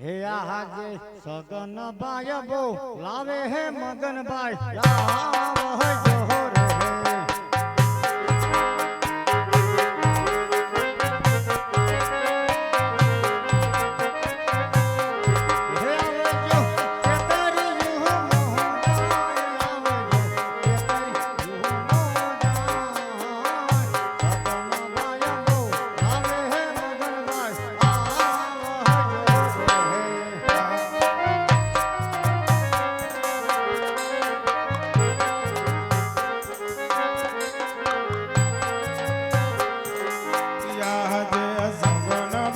હે આજે સગન ભાઈ બો લાવે હે મગન ભાઈ લાવ જોહર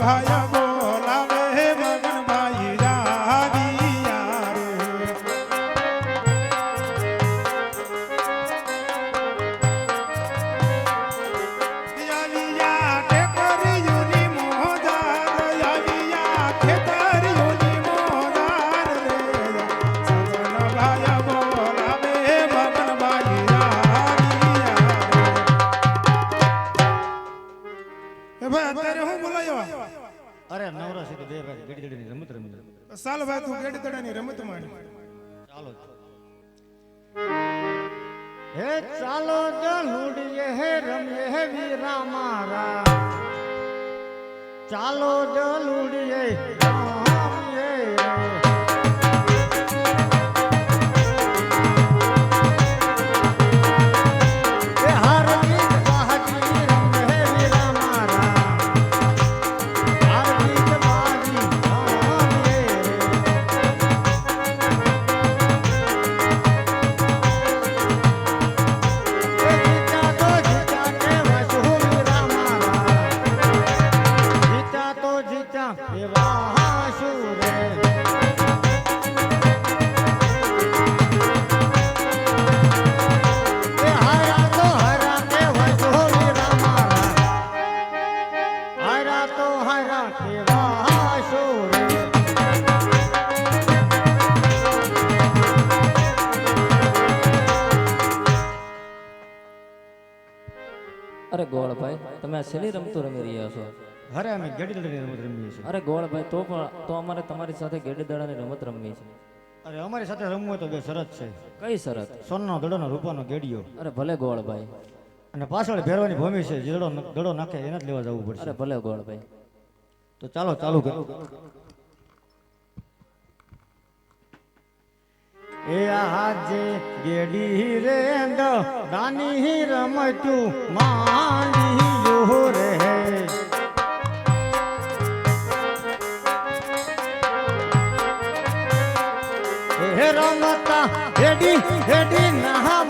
સગન મારા. ચાલો જલુડીએ. તમે સેલી રમતો રમી રહ્યા છો? અરે અમે ગેડી લડીને રમત રમીએ છીએ. અરે ગોળભાઈ તો પણ તો અમારે તમારી સાથે ગેડી દડાની રમત રમવી છે. અરે અમારી સાથે રમવું હોય તો બે શરત છે. કઈ શરત? સોનાનો દડોનો રૂપાનો ગેડિયો. અરે ભલે ગોળભાઈ. અને પાછળ ભેરવાની ભૂમિ છે જે દડો દડો નાખે એને જ લેવા જવું પડશે. અરે ભલે ગોળભાઈ. તો ચાલો ચાલુ કરો. એ આજે ગેડી રે દાની રમતું માની રે. હે રમતા હેડી હેડી નહાવાળ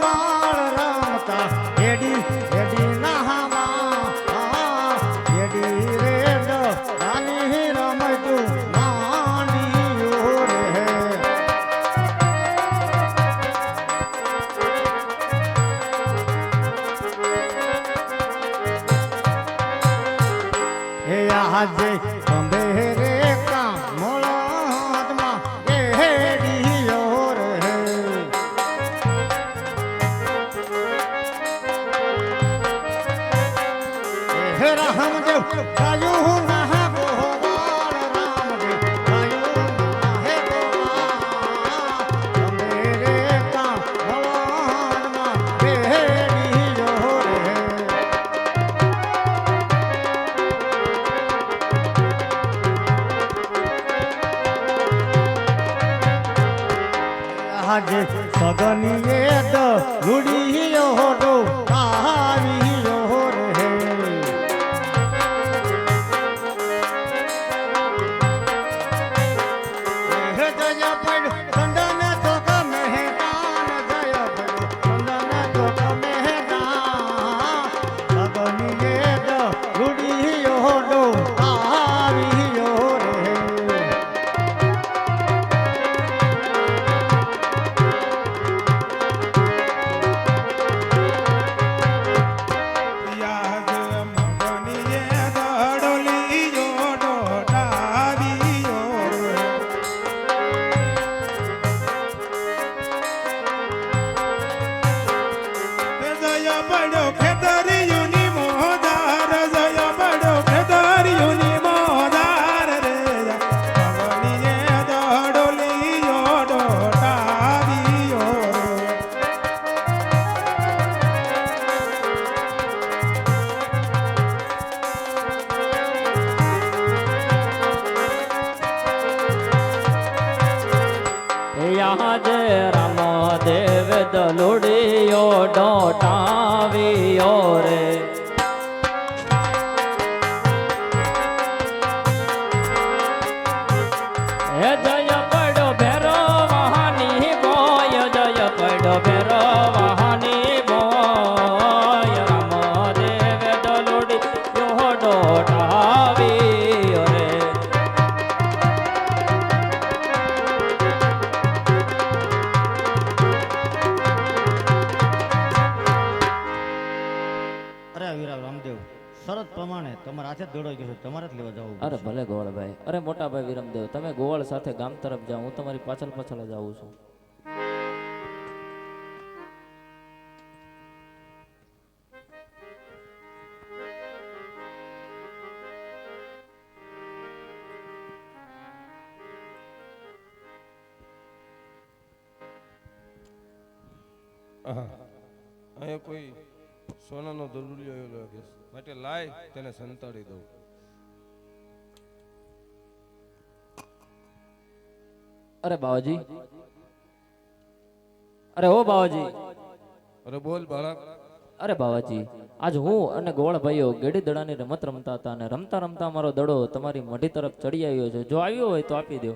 જય પડ સાથે ગામ તરફ જાઉં, હું તમારી પાછળ પાછળ જ આવું છું. કોઈ સોનાનો જરૂરી લાગે માટે લાય, તેને સંતાડી દઉં. અરે બાવાજી. અરે ઓ બાવાજી. અરે બોલ બાળક. અરે બાવાજી આજ હું અને ગોળ ભાઈઓ ગેડી દડાની રમત રમતા હતા અને રમતા રમતા મારો દડો તમારી મઢી તરફ ચડી આવ્યો છે. જો આવ્યો હોય તો આપી દો.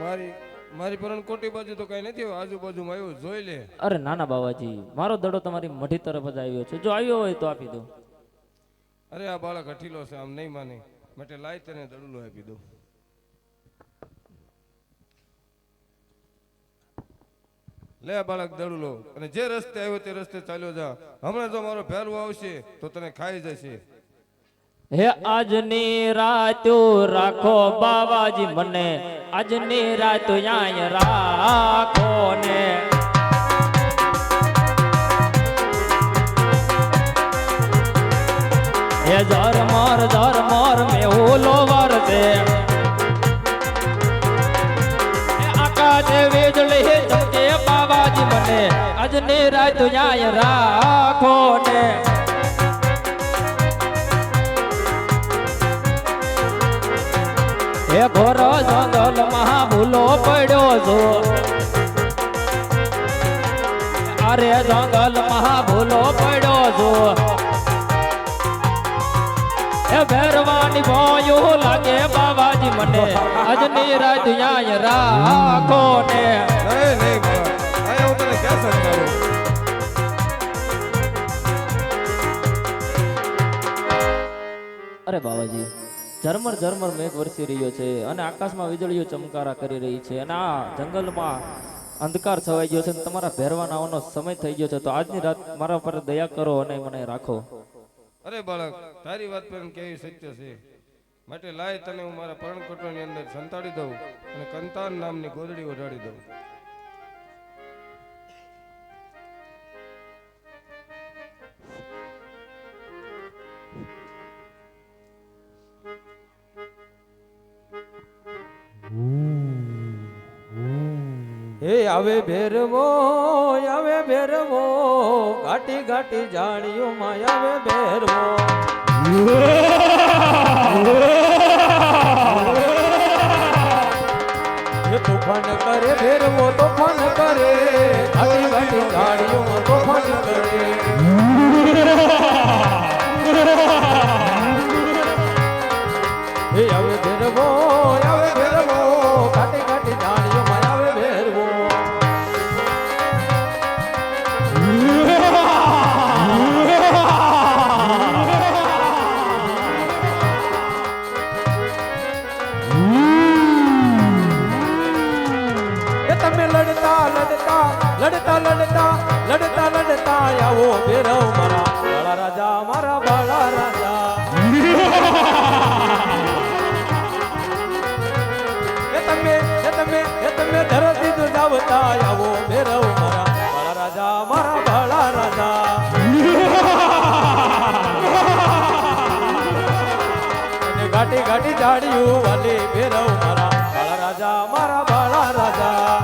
મારી મારી પરણકોટી બાજુ તો કઈ નથી આજુબાજુમાં આવ્યો જોઈ લે. અરે નાના બાવાજી મારો દડો તમારી મઢી તરફ જ આવ્યો છે. જો આવ્યો હોય તો આપી દો. અરે આ બાળક હઠીલો છે આમ નહીં માને. માટે લાય તને દડુલો આપી દઉં. લે બાળક દડુલો, અને જે રસ્તે આવ્યો તે રસ્તે ચાલ્યો જા. હમણાં જો મારો ભેરવો આવશે, તો તને ખાઈ જશે. હે આજની રાતો રાખો બાવાજી મને, આજની રાતો યાય રાખો ને. હે ધર્મ ઝરમર આજની રાત યાય રાખો ને. હે ઘોરો જંગલમાં ભૂલો પડ્યો છો. અરે જંગલમાં ભૂલો પડ્યો છો. હે ભેરવાની ભોયું લાગે બાબાજી મને. આજની રાત યાય રાખો ને. નહીં નહીં બાળક અરે બાબાજી. ઝરમર ઝરમર મેઘ વરસી રહ્યો છે અને આકાશમાં વીજળીઓ ચમકારા કરી રહી છે અને આ જંગલમાં અંધકાર છવાઈ ગયો છે અને તમારા ભેરવાન આવવાનો સમય થઈ ગયો છે. તો આજની રાત મારા પર દયા કરો અને મને રાખો. અરે બાળક, તારી વાત પર કેવી સત્ય છે? માટે લાય તને હું મારા પરણકોટની અંદર સંતાડી દઉં અને કંતાન નામની ગોદડી ઓઢાડી દઉં. આવે ભેરવો આવે ભેરવો ઘાટી ઘાટી જાણીઓ માં આવે ભેરવો હે તોફાન કરે ભેરવો તોફાન કરે ઘાટી ઘાટી જાણીઓ માં તોફાન કરે ઘાટી જાડિયું વાલી ભેરવ મારા બાળા રાજા મારા બાળા રાજા.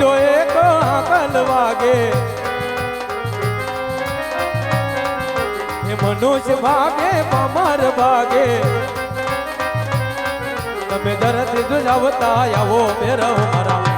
જો એક આંકલ વાગે. મનુષ્ય ભાગે પમર ભાગે. તમે દરદ દુજાવતા આવો મેરવ મારા.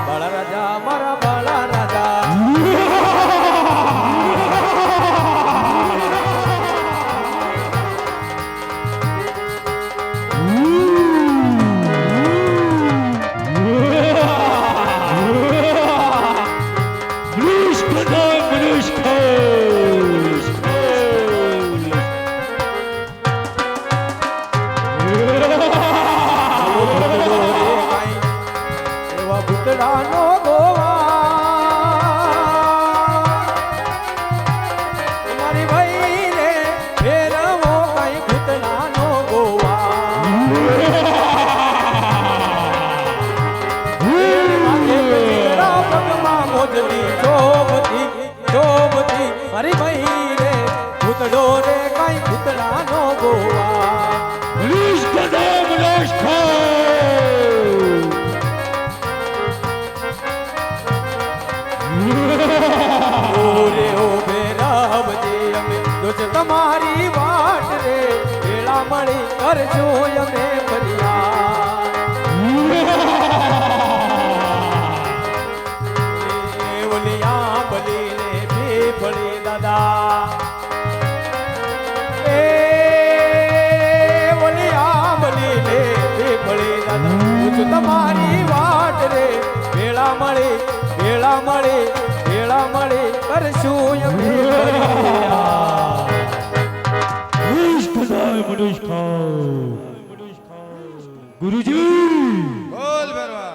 ઓરે ઓ બેરાવજે અમે તો તમારી વાટ રે વેળા મળી કરજો અમે ફરિયાદ ફરિયાદ. ગુરુજી! બોલ ભરવા.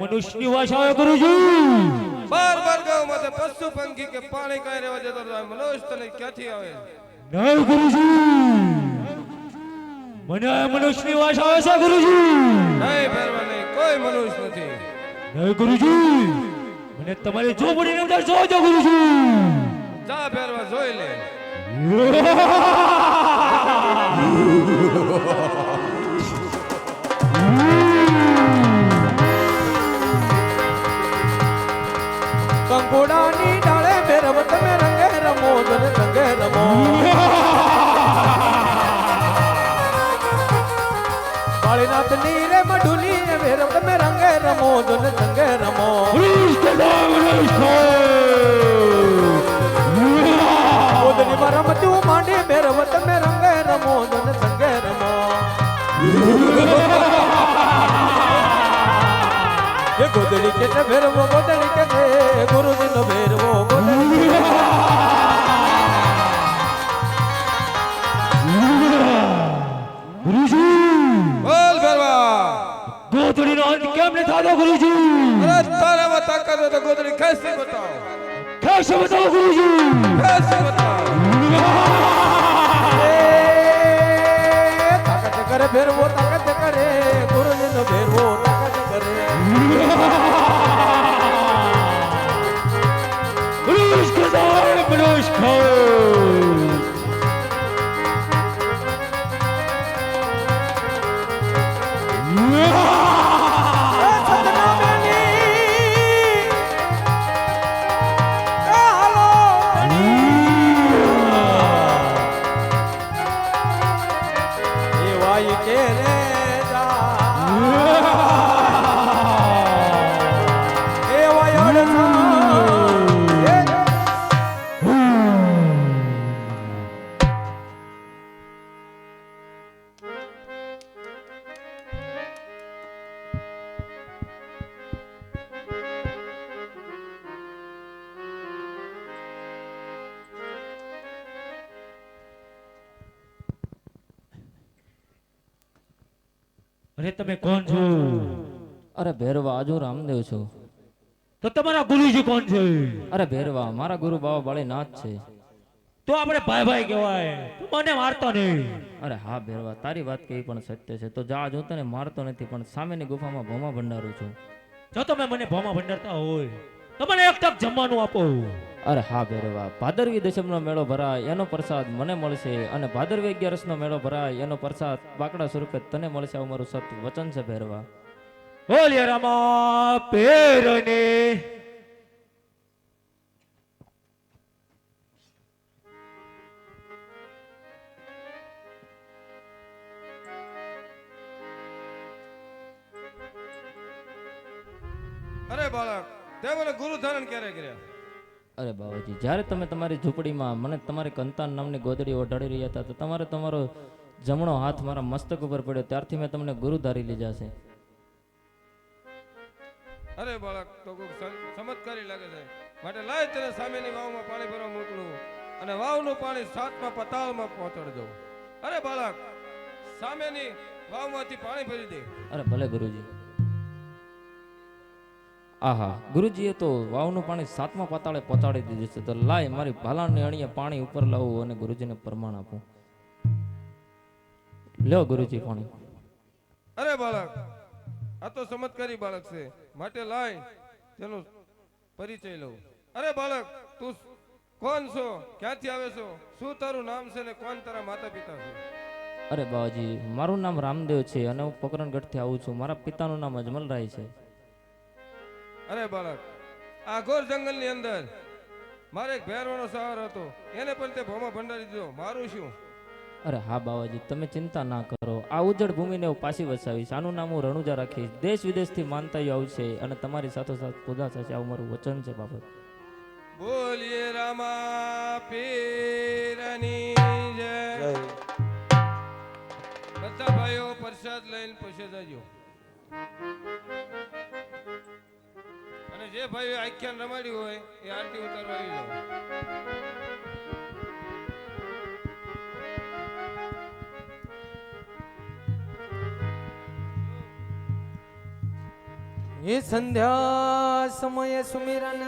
મનુષ્યની આવે ગુરુજી! બાર બાર ગાવ માથે પશુ પંખી કે પાણી કાંઈ રહેવા જતો હતો. આ તને ક્યાંથી આવે? નહીં ગુરુજી! મને મનુષ્યની ભાષા આવે છે ગુરુજી! નહીં ભરવા નહીં કોઈ મનુષ્ય નથી. નહીં ગુરુજી! મને તમારી ઝોપડીની અંદર જોજો ગુરુજી! જા ભરવા જોઈ લે. કંકોડાની ડાળે ભેરવ તમે રંગે રમો જન રંગે રમો. કાળીનાથની રે મઢુલી એ ભેરવ તમે રંગે રમો જન રંગે રમો. ગોદડીમાં રમતું માંડી ભેરવ તમે રંગે રમો જન એ ગોદડી કે ભેરવો ગોદડી કે ગુરુજીનો ભેરવો ગોદડી ગુરુજી બોલ ભરવા ગોધડીનો અંત કેમ નહીં થતો ગુરુજી અરે તારામાં તાકાત હોય તો ગોદડી ખેંચી બતાવ કેસે બતાવો ગુરુજી ખેંચી બતાવ અરે તમે કોણ છો? અરે ભેરવા આજુ રામદેવ છું. તો તમારા ગુરુજી કોણ છે? અરે ભેરવા મારા ગુરુ બાબા બાળીનાથ છે. તો આપણે ભાઈ ભાઈ કહેવાય તું મને મારતો નહીં. અરે હા ભેરવા તારી વાત કહી પણ સત્ય છે. તો જા જો તને મારતો નથી પણ સામેની ગુફામાં ભોમા ભંડારું છું. જો તમે મને ભોમાં ભંડારતા હોય તો મને એક તક જમવાનું આપો. અરે હા ભેરવા ભાદરવી દશમનો મેળો ભરાય, એનો પ્રસાદ મને મળશે. અને ભાદરવી અગિયારસનો મેળો ભરાય, એનો પ્રસાદ બાકડા સ્વરૂપે તને મળશે અમારું મારું સત વચન છે ભેરવા. બોલ્ય રામા પેરને અરે બાળક, તે મને ગુરુ ધારણ ક્યારે કર્યા? અરે બાવાજી જ્યારે તમે તમારી ઝૂંપડીમાં મને તમારી કંતાન નામની ગોદડી ઓઢાડી રહ્યા હતા તો તમારે તમારો જમણો હાથ મારા મસ્તક ઉપર પડ્યો ત્યારથી મેં તમને ગુરુ ધારી લીધા છે. અરે બાળક તો ચમત્કારી લાગે છે. માટે લાય તને સામેની વાવમાં પાણી ભરવા મોકલું અને વાવનું પાણી સાતમા પતાળમાં પહોંચાડજો. અરે બાળક સામેની વાવમાંથી પાણી ભરી દે. અરે ભલે ગુરુજી. આહા ગુરુજીએ તો વાવનું પાણી સાતમા પાતાળે પહોંચાડી દીધું છે. તો લાય મારી ભાલાની અણીએ પાણી ઉપર લાવું અને ગુરુજીને પ્રમાણ આપું. લ્યો ગુરુજી પાણી. અરે બાળક આ તો ચમત્કારી બાળક છે. માટે લાય તેનો પરિચય લઉં. અરે બાળક તું કોણ છો? ક્યાંથી આવે છો? શું તારું નામ છે ને કોણ તારા માતા પિતા છે? અરે બાવાજી મારું નામ રામદેવ છે અને હું પકરણગઢથી આવું છું. મારા પિતાનું નામ અજમલરાય છે. અરે બાળક આ ઘોર જંગલની અંદર મારે એક ભેરવાનો સહારો હતો. એને પણ તે ભોમાં ભંડારી દીધો. મારું શું? અરે હા બાવાજી તમે ચિંતા ના કરો. આ ઉજ્જડ ભૂમિને હું પાછી વસાવીશ. આનું નામ હું રણુજા રાખીશ. દેશ વિદેશથી માનતાઈઓ આવશે અને તમારી સાથોસાથ પૂજા થશે આવું મારું વચન છે બાબત બોલીએ રામા પીરની જય. બધા ભાઈઓ પ્રસાદ લઈને પછી જજો. અને જે ભાઈ આખ્યાન રમાડ્યું હોય એ આરતી ઉતારવા આવી એ સંધ્યા સમયે સુમિરન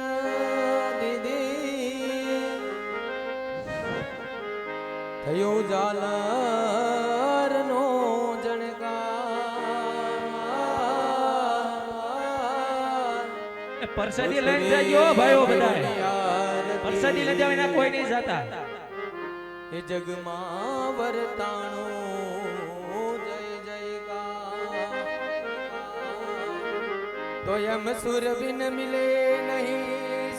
દીદી થયો જાલર પરસાદી લઈને જજો ભાઈઓ બધા પરસાદી લઈને જાવ એના કોઈ નહીં જતા. એ જગમાં વરતાણો જય જયકાર. તો એમ સુર બિન મિલે નહીં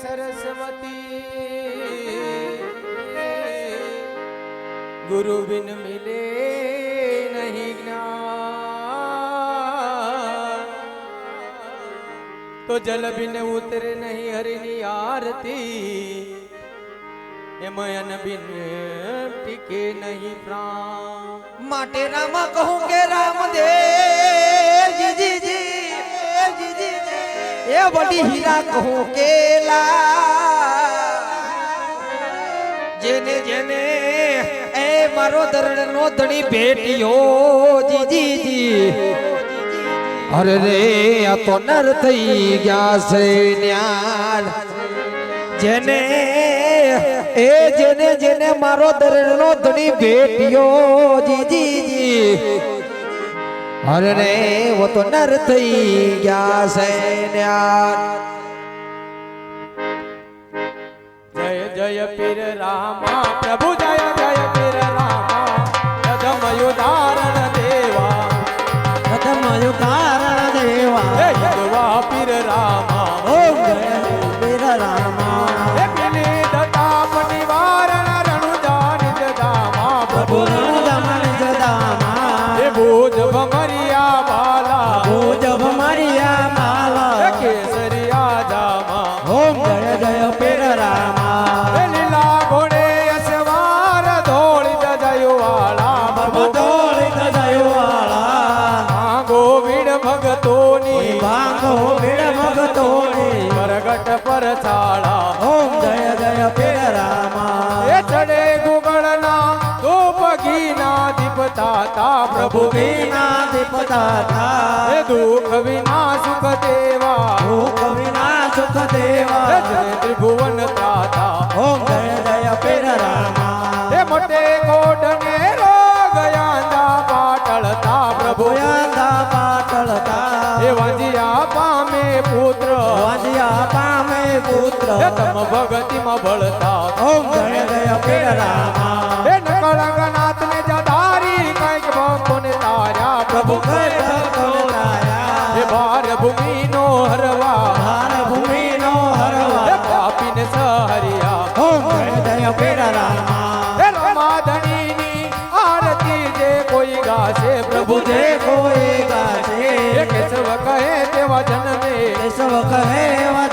સરસ્વતી. ગુરુ બિન મિલે નહીં તો જલ બિન ઉતરે નહીં હરિની આરતી. એમાં બિન ટીકે નહીં પ્રાણ. માટે રામ કહું કે રામદેવ જી જી જી જી જી. જી. એ વડી હીરા કહું કે લા જેને જેને એ મારો દરણ નો ધણી ભેટ્યો, જી જી જી. અરે રે આ તો નર થઈ ગયા છે ન્યાન. જેને એ જેને જેને મારો દરણનો ધણી ભેટ્યો જીજી અરે રે, વો તો નર થઈ ગયા છે ન્યાન. પ્રગટ પર છાળા ઓમ જય જય પેરામા રામા. એ ચડે ગુગળના ધૂપ ઘીના દીપતાતા પ્રભુ વિના દીપતા એ દુઃખ વિના સુખ દેવા. દુઃખ વિના સુખ દેવા. જય ત્રિભુવન ત્રાતા ઓમ જય પુત્ર એ તમ ભગતિમાં બળતા ઓમ જય જય પીર રામા એ નકળંગનાથ ને જદારી કંઈક ભક્તોને તાર્યા પ્રભુ કઈ ભક્તોને તાર્યા. એ ભાર ભૂમિનો હરવા ભાર ભૂમિનો એ હરવા પાપીને સહરિયા ઓમ જય જય પીર રામા એ રમાધણીની આરતી જે કોઈ ગાશે પ્રભુ પ્રભુ જે કોઈ ગાશે એ કેશવ કહે તે એવા જન્મે કેશવ કહે વજન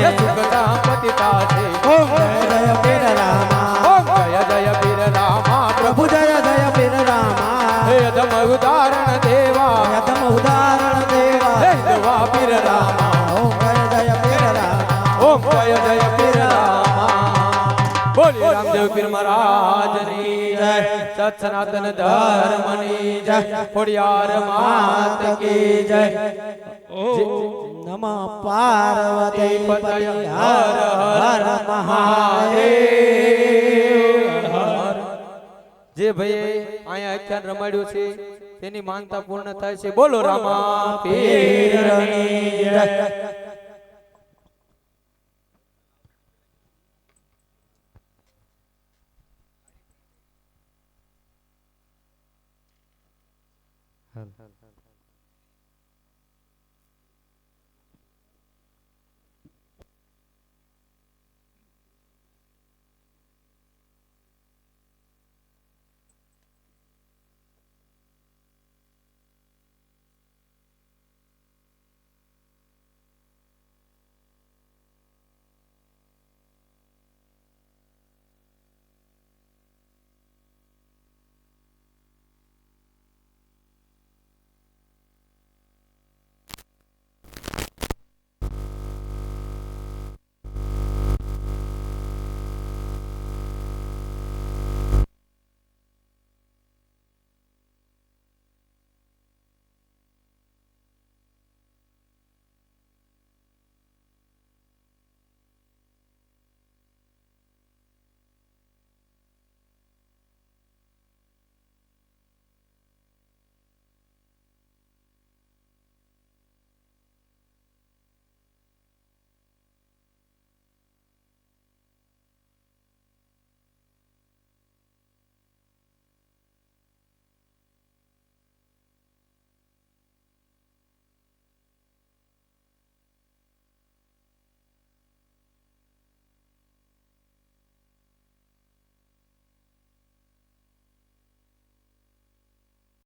એ મેં સુખતા પતિતા છે ઓમ જય પીર રામા ઓમ જય જય પીર રામા પ્રભુ જય જય પીર રામા હે અધમ ઉદાહરણ દેવા યતમ ઉદાહરણ હે દેવા દવા પીર રામા ઓમ જય ધર્મની જય ખોડિયાર માત કી જય નમ પાર્વતી હર હર મહાદેવ. જે ભાઈ અહીંયા આખ્યાન રમાડ્યું છે તેની માનતા પૂર્ણ થાય છે. બોલો રામા પીર પીરની